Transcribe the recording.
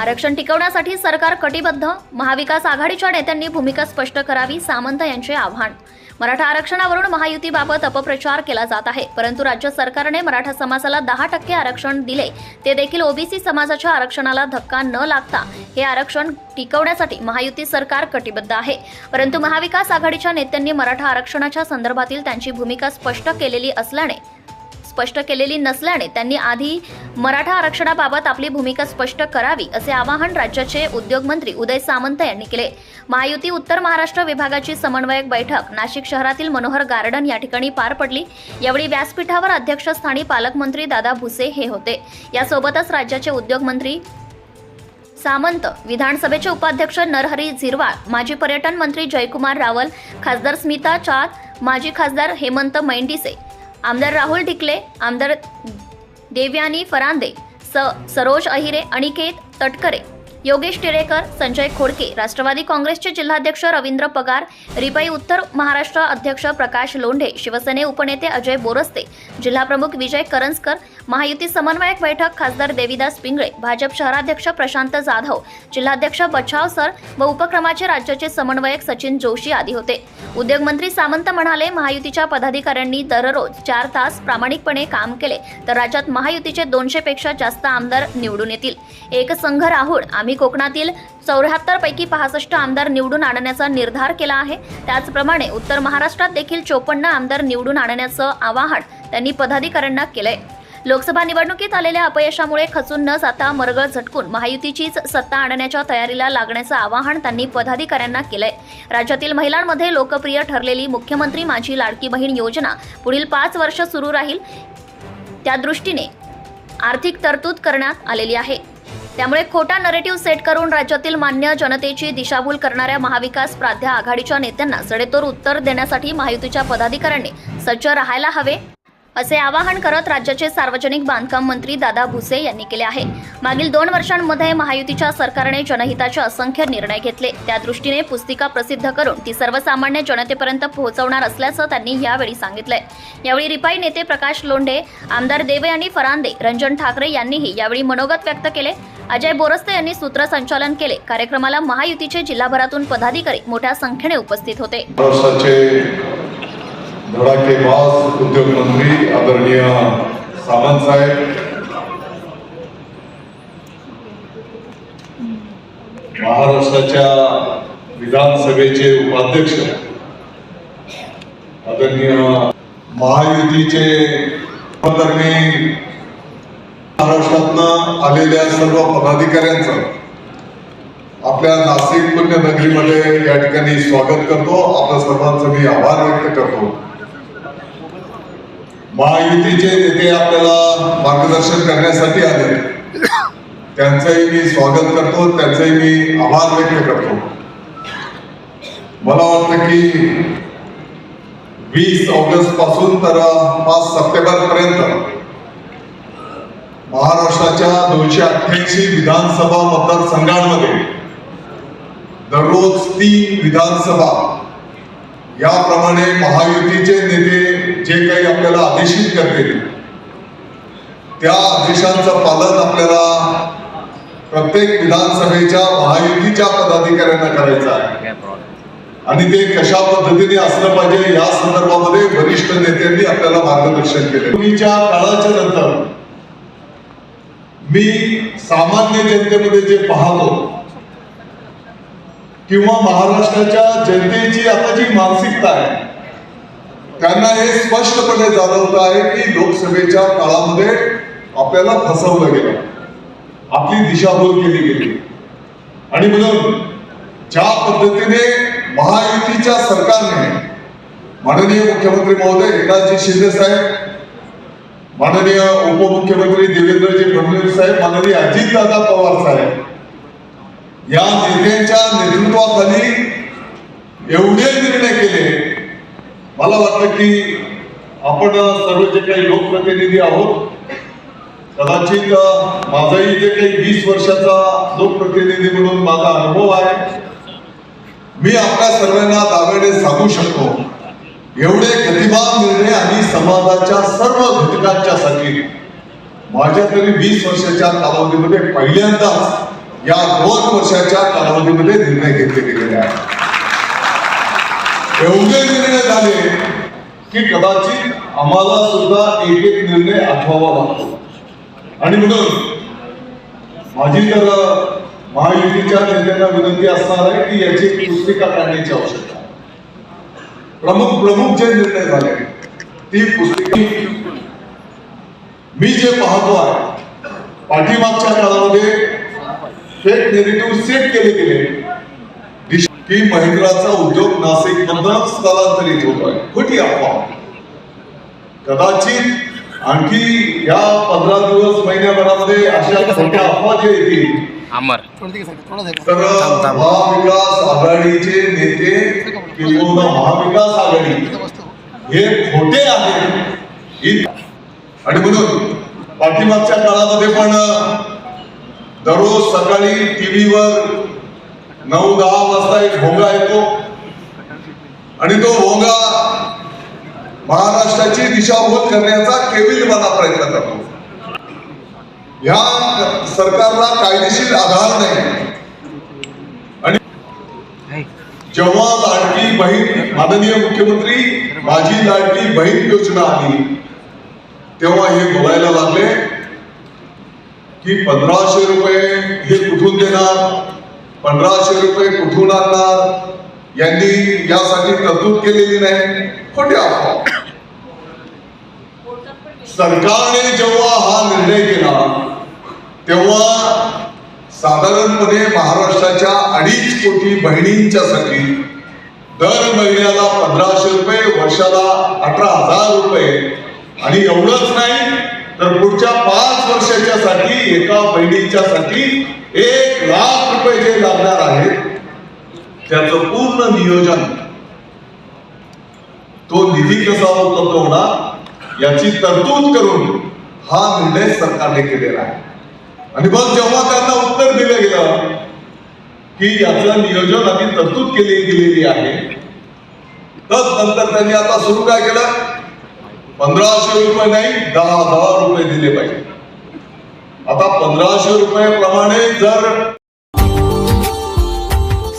आरक्षण टिकवण्यासाठी सरकार कटिबद्ध. महाविकास आघाडीच्या नेत्यांनी भूमिका स्पष्ट करावी सामंत यांचे आव्हान. मराठा आरक्षणावरून महायुतीबाबत अपप्रचार केला जात आहे. परंतु राज्य सरकारने मराठा समाजाला दहा टक्के आरक्षण दिले. ते देखील ओबीसी समाजाच्या आरक्षणाला धक्का न लागता हे आरक्षण टिकवण्यासाठी महायुती सरकार कटिबद्ध आहे. परंतु महाविकास आघाडीच्या नेत्यांनी मराठा आरक्षणाच्या संदर्भातील त्यांची भूमिका स्पष्ट केलेली असल्याने स्पष्ट केलेली नसल्याने त्यांनी आधी मराठा आरक्षणाबाबत आपली भूमिका स्पष्ट करावी असे आवाहन राज्याचे उद्योगमंत्री उदय सामंत यांनी केले. महायुती उत्तर महाराष्ट्र विभागाची समन्वयक बैठक नाशिक शहरातील मनोहर गार्डन या ठिकाणी पार पडली. यावेळी व्यासपीठावर अध्यक्षस्थानी पालकमंत्री दादा भुसे हे होते. यासोबतच राज्याचे उद्योगमंत्री सामंत विधानसभेचे उपाध्यक्ष नरहरी झिरवाळ माजी पर्यटन मंत्री जयकुमार रावल खासदार स्मिता चात माजी खासदार हेमंत मैंडिसे आमदार राहुल ढिकले आमदार देवयानी फरांदे स सरोज अहिरे अनिकेत तटकरे. योगेश टिळेकर संजय खोडके राष्ट्रवादी काँग्रेसचे जिल्हाध्यक्ष रवींद्र पगार रिपाई उत्तर महाराष्ट्र अध्यक्ष प्रकाश लोंढे शिवसेने उपनेते अजय बोरस्ते जिल्हाप्रमुख विजय करंजकर महायुती समन्वयक बैठक खासदार देविदास पिंगळे भाजप शहराध्यक्ष प्रशांत जाधव जिल्हाध्यक्ष बछाव सर व उपक्रमाचे राज्याचे समन्वयक सचिन जोशी आदी होते. उद्योगमंत्री सामंत म्हणाले महायुतीच्या पदाधिकाऱ्यांनी दररोज चार तास प्रामाणिकपणे काम केले तर राज्यात महायुतीचे दोनशे पेक्षा जास्त आमदार निवडून येतील. एक संघ राहुळ आम्ही कोकणातील चौऱ्याहत्तर पैकी पासष्ट आमदार निवडून आणण्याचा निर्धार केला आहे. त्याचप्रमाणे उत्तर महाराष्ट्रात देखील चोपन्न आमदार निवडून आणण्याचं आवाहन त्यांनी पदाधिकाऱ्यांना केलंय. लोकसभा निवडणुकीत आलेल्या अपयशामुळे खचून न जाता मरगळ झटकून महायुतीचीच सत्ता आणण्याच्या तयारीला लागण्याचं आवाहन त्यांनी पदाधिकाऱ्यांना केलंय. राज्यातील महिलांमध्ये लोकप्रिय ठरलेली मुख्यमंत्री माझी लाडकी बहीण योजना पुढील पाच वर्ष सुरू राहील. त्या दृष्टीने आर्थिक तरतूद करण्यात आलेली आहे. त्यामुळे खोटा नरेटिव्ह सेट करून राज्यातील मान्य जनतेची दिशाभूल करणाऱ्या महाविकास प्राध्या आघाडीच्या नेत्यांना सडेतोड उत्तर देण्यासाठी महायुतीच्या पदाधिकाऱ्यांनी सज्ज राहायला हवे. असे आवाहन करत राज्याचे सार्वजनिक बांधकाम मंत्री दादा भुसे यांनी केले आहे. मागील दोन वर्षांमध्ये महायुतीच्या सरकारने जनहिताचे असंख्य निर्णय घेतले. त्या दृष्टीने पुस्तिका प्रसिद्ध करून ती सर्वसामान्य जनतेपर्यंत पोहोचवणार असल्याचं त्यांनी यावेळी सांगितलं यावेळी रिपाई नेते प्रकाश लोंढे आमदार देवे आणि फरांदे रंजन ठाकरे यांनीही यावेळी मनोगत व्यक्त केले. अजय बोरस्ते यांनी सूत्रसंचालन केले. कार्यक्रमाला महायुतीचे जिल्हाभरातून पदाधिकारी मोठ्या संख्येने उपस्थित होते. धडाकेबाज उद्योगमंत्री आदरणीय सामंत साहेब. महाराष्ट्राच्या विधानसभेचे उपाध्यक्ष आदरणीय महायुतीचे महाराष्ट्रातनं आलेल्या सर्व पदाधिकाऱ्यांचं आपल्या नाशिक पुण्यनगरीमध्ये या ठिकाणी स्वागत करतो. आपल्या सर्वांचं मी आभार व्यक्त करतो. महायुतीचे नेते आपल्याला मार्गदर्शन करण्यासाठी आले. त्यांचंही मी स्वागत करतो त्यांचंही मी आभार व्यक्त करतो. मला वाटतं की वीस ऑगस्टपासून तर पाच सप्टेंबर पर्यंत महाराष्ट्राच्या दोनशे अठ्ठ्याऐंशी विधानसभा मतदारसंघांमध्ये दररोज तीन विधानसभा याप्रमाणे महायुतीचे नेते जे काही आपल्याला आदेशित करतील त्या आदेशांचं पालन आपल्याला प्रत्येक विधानसभेच्या महायुतीच्या पदाधिकाऱ्यांना करायचं आहे. आणि ते कशा पद्धतीने असलं पाहिजे या संदर्भामध्ये वरिष्ठ नेत्यांनी आपल्याला मार्गदर्शन केले. पूर्वीच्या काळाच्या नंतर मी सामान्य जनतेमध्ये जे पाहतो किंवा महाराष्ट्राच्या जनतेची आता जी मानसिकता आहे त्यांना हे स्पष्टपणे जाणवत आहे की लोकसभेच्या काळामध्ये आपल्याला फसवलं गेलं. आपली दिशाभूल केली गेली. आणि म्हणून ज्या पद्धतीने महायुतीच्या सरकारने माननीय मुख्यमंत्री महोदय एकनाथजी शिंदे साहेब माननीय उपमुख्यमंत्री देवेंद्रजी फडणवीस साहेब माननीय अजितदादा पवार साहेब या नेत्यांच्या नेतृत्वाखाली एवढे निर्णय केले मला वाटतं की आपण सर्व जे काही लोकप्रतिनिधी आहोत कदाचित माझाही जे काही वीस वर्षाचा लोकप्रतिनिधी म्हणून माझा अनुभव आहे. मी आपल्या सर्वांना दाव्याने सांगू शकतो एवढे गतिमान निर्णय आणि समाजाच्या सर्व घटकांच्या साठी माझ्या तरी वीस वर्षाच्या कालावधीमध्ये पहिल्यांदाच या दोन वर्षाच्या कालावधीमध्ये निर्णय घेतले गेलेले आहेत. एवढे की कदाचित आम्हाला सुद्धा एक एक निर्णय आठवावा लागतो. आणि म्हणून माझी तर महायुतीच्या नेत्यांना विनंती असणार आहे की याची पुस्तिका काढण्याची आवश्यकता प्रमुख प्रमुख जे निर्णय झाले ती पुस्तिका मी जे पाहतो आहे पाठीमागच्या काळामध्ये फेक नेगेटिव्ह सेट केले गेले. की महिंद्राचा उद्योग नाशिक मधून स्थलांतरित होतोय. खोटी अफवा. कदाचित आणखी या पंधरा दिवस महिन्याभरामध्ये अशा खोट्या अफवा जे येतील तर महाविकास आघाडीचे नेते किंवा महाविकास आघाडी हे खोटे आहेत. ही- आणि म्हणून पाठीमागच्या काळामध्ये पण दररोज सकाळी टीव्हीवर नऊ दहा वाजता एक भोंगा येतो. आणि तो भोंगा महाराष्ट्राची दिशाभूल करण्याचा केविलवाना प्रयत्न करतो. ह्या सरकारला कायदेशीर आधार नाही. आणि जेव्हा लाडकी बहीण माननीय मुख्यमंत्री माझी लाडकी बहीण योजना आली तेव्हा हे बोलायला लागले की पंधराशे रुपये हे कुठून देणार? पंधराशे रुपये कुठून आणणार? यांनी यासाठी तरतूद केलेली नाही. खोटे अफवा. सरकारने जेव्हा हा निर्णय केला तेव्हा साधारणपणे महाराष्ट्राच्या अडीच कोटी बहिणींच्यासाठी दर महिन्याला पंधराशे रुपये वर्षाला अठरा हजार रुपये. आणि एवढंच नाही तर पुढच्या पाच वर्षाच्या साठी एका बहिणीच्या साठी एक लाख रुपये जे लागणार आहेत त्याचं पूर्ण नियोजन तो निधी कसा उपलब्ध होणार याची तरतूद करून हा निर्णय सरकारने केलेला आहे. आणि मग जेव्हा त्यांना उत्तर दिलं गेलं की याचं नियोजन आम्ही तरतूद केली गेलेली आहे तर नंतर त्यांनी आता सुरू काय केलं? पंधराशे रुपये नाही दहा हजार रुपये दिले पाहिजे. आता पंधराशे रुपये प्रमाणे जर